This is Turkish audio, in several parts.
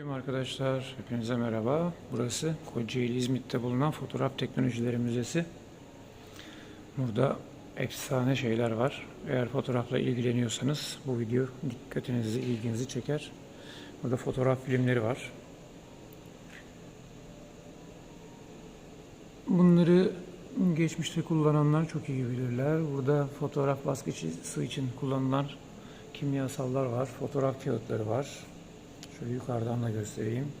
Merhaba Arkadaşlar, hepinize merhaba. Burası Kocaeli İzmit'te bulunan Fotoğraf Teknolojileri Müzesi. Burada efsane şeyler var. Eğer fotoğrafla ilgileniyorsanız bu video dikkatinizi, ilginizi çeker. Burada fotoğraf filmleri var. Bunları geçmişte kullananlar çok iyi bilirler. Burada fotoğraf baskıcısı için kullanılan kimyasallar var. Fotoğraf kağıtları var. Şöyle yukarıdan da göstereyim.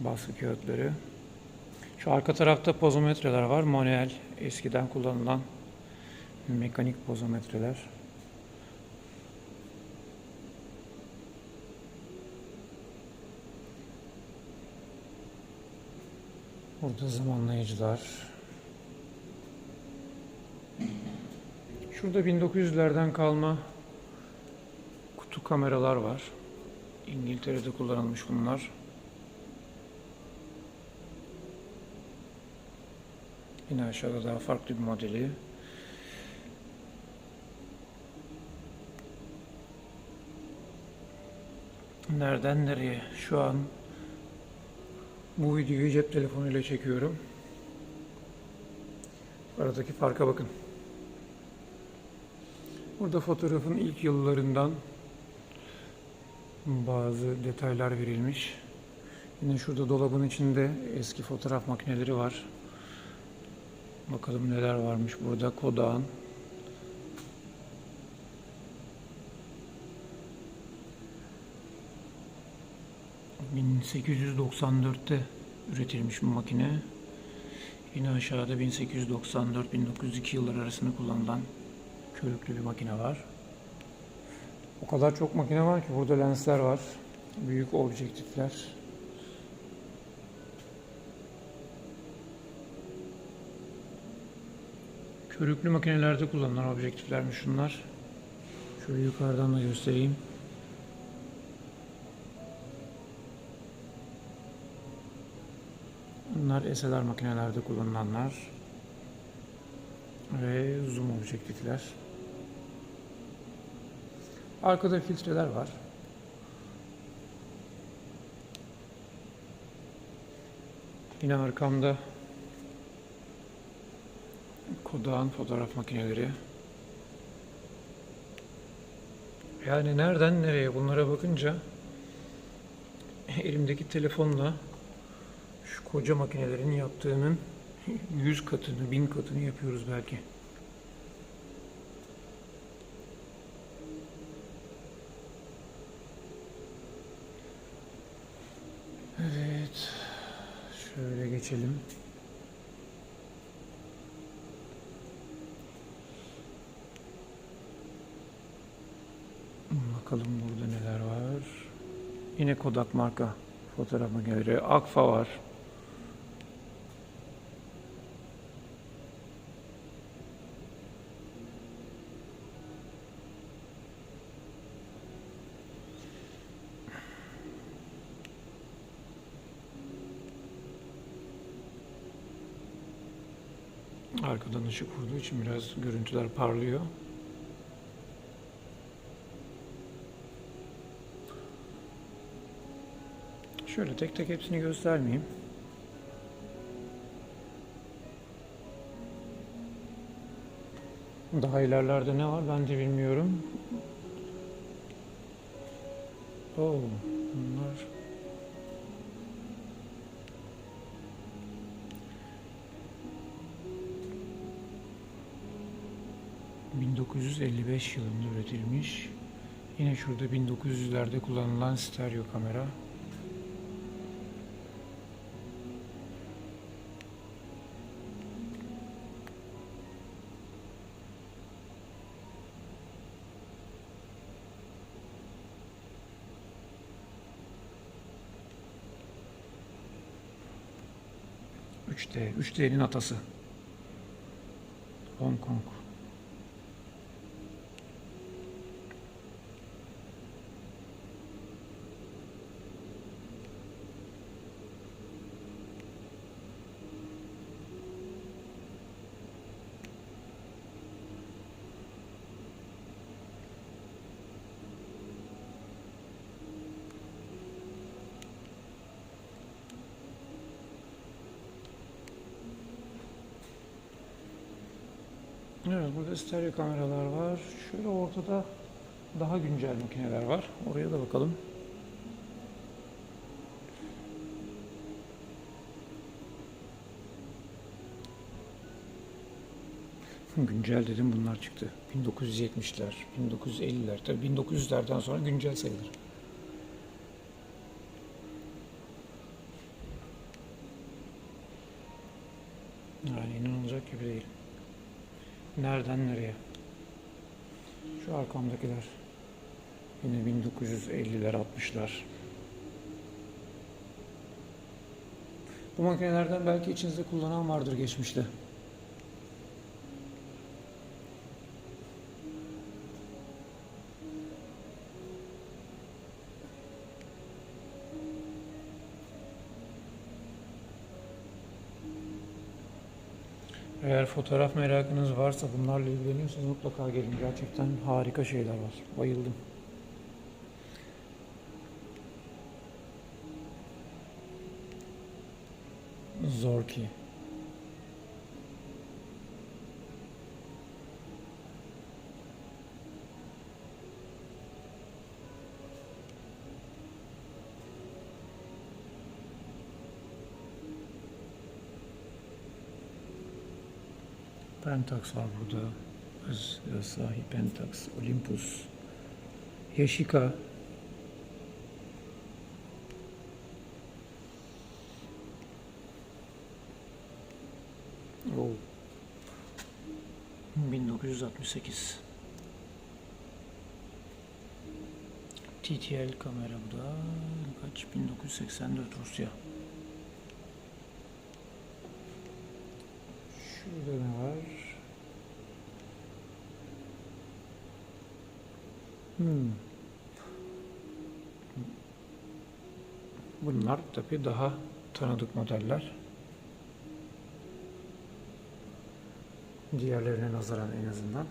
Baskı kağıtları. Şu arka tarafta pozometreler var. Manuel eskiden kullanılan mekanik pozometreler. Burada zamanlayıcılar. Şurada 1900'lerden kalma kutu kameralar var. İngiltere'de kullanılmış bunlar. Yine aşağıda daha farklı bir modeli. Nereden nereye? Şu an bu videoyu cep telefonuyla çekiyorum. Aradaki farka bakın. Burada fotoğrafın ilk yıllarından bazı detaylar verilmiş. Yine şurada dolabın içinde eski fotoğraf makineleri var. Bakalım neler varmış burada. Kodak'ın ...1894'te üretilmiş bu makine. Yine aşağıda 1894-1902 yılları arasında kullanılan körüklü bir makine var. O kadar çok makine var ki burada lensler var. Büyük objektifler. Körüklü makinelerde kullanılan objektiflermiş şunlar. Şöyle yukarıdan da göstereyim. Bunlar SLR makinelerde kullanılanlar. Ve zoom objektifler. Arkada filtreler var. Yine arkamda Kodak'ın fotoğraf makineleri. Yani nereden nereye bunlara bakınca elimdeki telefonla şu koca makinelerin yaptığının 100 katını, 1000 katını yapıyoruz belki. Evet. Şöyle geçelim. Bakalım burada neler var. Yine Kodak marka fotoğraf makineleri. Agfa var. Arkadan ışık vurduğu için biraz görüntüler parlıyor. Şöyle tek tek hepsini göstermeyeyim. Daha ilerlerde ne var ben de bilmiyorum. Oo, bunlar 1955 yılında üretilmiş. Yine şurada 1900'lerde kullanılan stereo kamera. Üç D, 3D'nin atası. Hong Kong. Evet, burada stereo kameralar var. Şöyle ortada daha güncel makineler var. Oraya da bakalım. Güncel dedim bunlar çıktı. 1970'ler, 1950'ler. Tabii 1900'lerden sonra güncel sayılır. Yani inanılacak gibi değil. Nereden nereye? Şu arkamdakiler. Yine 1950'ler, 60'lar. Bu makinelerden belki içinizde kullanan vardır geçmişte. Eğer fotoğraf merakınız varsa bunlarla ilgileniyorsanız mutlaka gelin. Gerçekten harika şeyler var. Bayıldım. Zorki. Pentax var burada. Asahi, Pentax, Olympus, Yashica. Oh. 1968. TTL kamera bu da kaç 1984 Rusya. Şurada ne var? Hmm. Bunlar tabii daha tanıdık modeller. Diğerlerine nazaran en azından.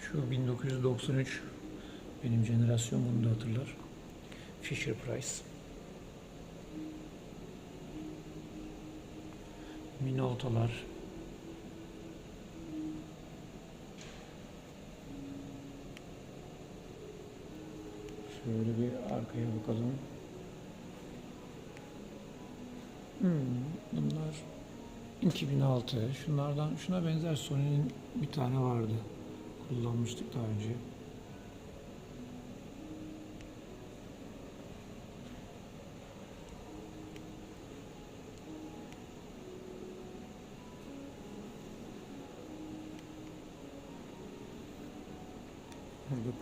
Şu 1993 benim jenerasyon bunu da hatırlar. Fisher Price. Minoltalar. Şöyle bir arkaya bakalım. Hmm, bunlar 2006. Şunlardan şuna benzer Sony'nin bir tane vardı. Kullanmıştık daha önce.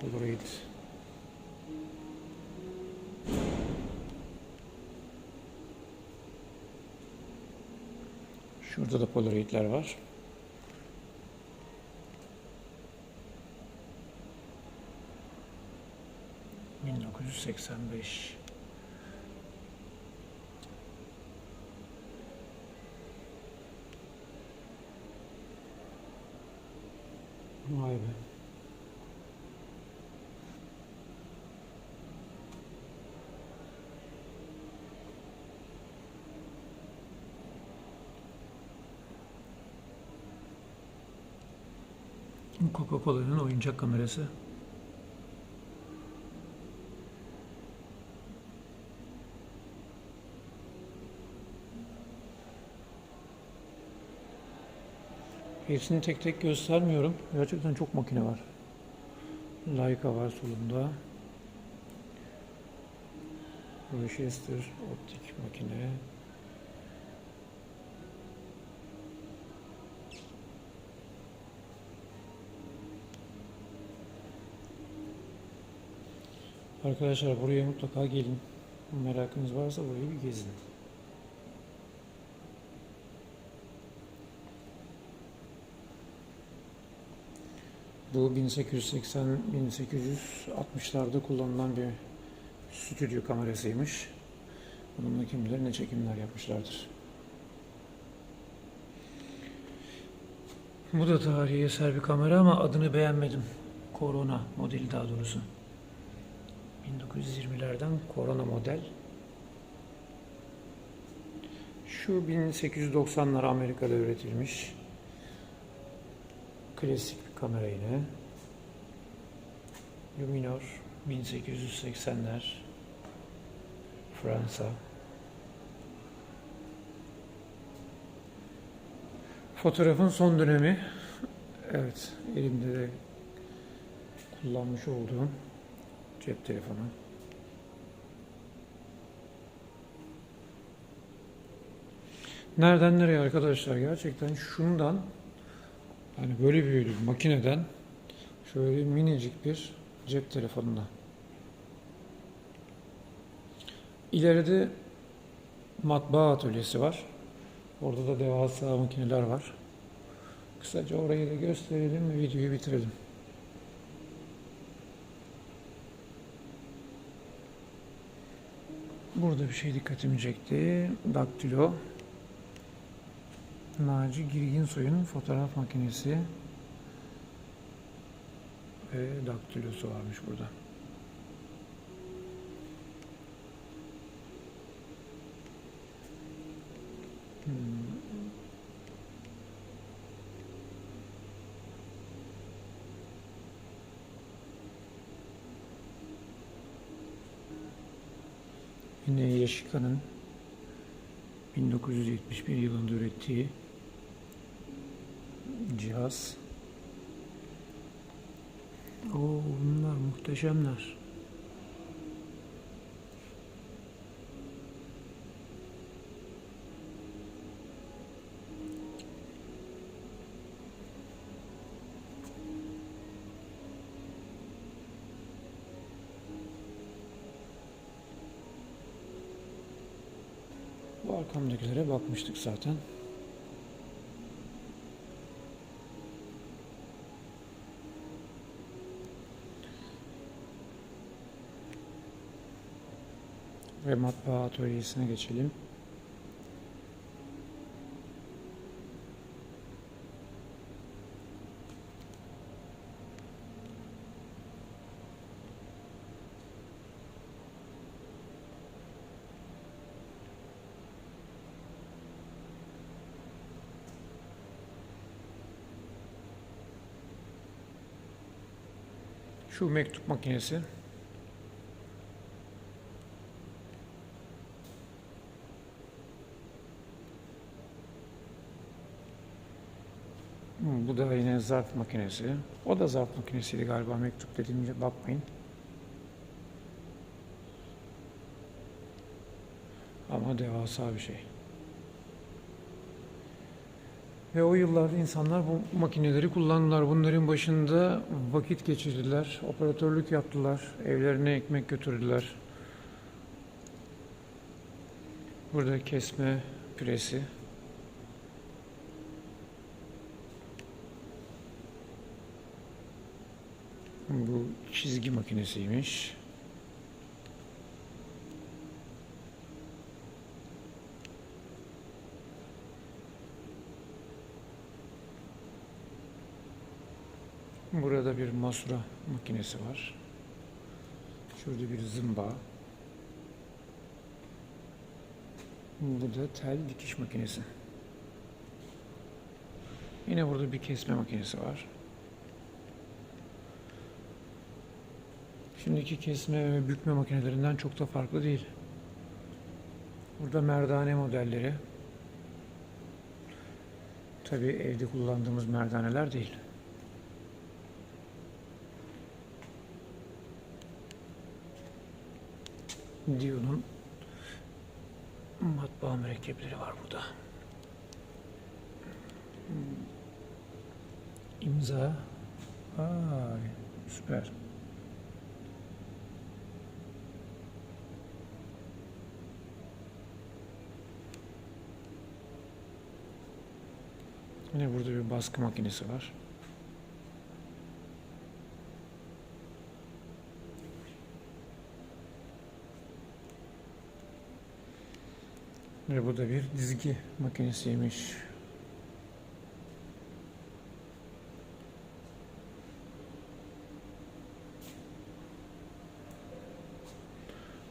Burada Polaroid. Şurada da Polaroid'ler var. ...1985... Vay be. Coca-Cola'nın oyuncak kamerası. Hepsini tek tek göstermiyorum. Gerçekten çok makine var. Leica var solunda. Rochester optik makine. Arkadaşlar buraya mutlaka gelin. Merakınız varsa burayı bir gezin. Bu 1880-1860'larda kullanılan bir stüdyo kamerasıymış. Bununla kim bilir ne çekimler yapmışlardır. Bu da tarihi eser bir kamera ama adını beğenmedim. Corona modeli daha doğrusu. 1920'lerden Corona model. Şu 1890'lar Amerika'da üretilmiş. Klasik bir kamera yine. Luminor 1880'ler. Fransa. Fotoğrafın son dönemi. Evet, elimde de kullanmış olduğum cep telefonu. Nereden nereye arkadaşlar? Gerçekten şundan yani böyle bir makineden şöyle minicik bir cep telefonuna. İleride matbaa atölyesi var. Orada da devasa makineler var. Kısaca orayı da gösterelim ve videoyu bitirelim. Burada bir şey dikkatimi çekti. Daktilo. Naci Girginsoy'un fotoğraf makinesi ve daktilosu varmış burada. Hmm. Yine Yaşika'nın 1971 yılında ürettiği cihaz. Oo, bunlar muhteşemler. Arkamdakilere bakmıştık zaten. Ve matbaa atölyesine geçelim. Şu mektup makinesi. Bu da yine zarf makinesi. O da zarf makinesiydi galiba mektup dediğimde bakmayın. Ama devasa bir şey. Ve o yıllarda insanlar bu makineleri kullandılar. Bunların başında vakit geçirdiler, operatörlük yaptılar, evlerine ekmek götürdüler. Burada kesme püresi. Bu çizgi makinesiymiş. Burada bir masura makinesi var. Şurada bir zımba. Bu da tel dikiş makinesi. Yine burada bir kesme makinesi var. Şimdiki kesme ve bükme makinelerinden çok da farklı değil. Burada merdane modelleri. Tabii evde kullandığımız merdaneler değil. Dio'nun matbaa mürekkepleri var burada. İmza. Ay, süper. Yine burada bir baskı makinesi var. Ve bu da bir dizgi makinesiymiş.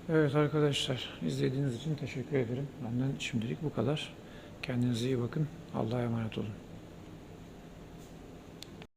Evet arkadaşlar izlediğiniz için teşekkür ederim. Benden şimdilik bu kadar. Kendinize iyi bakın. Allah'a emanet olun.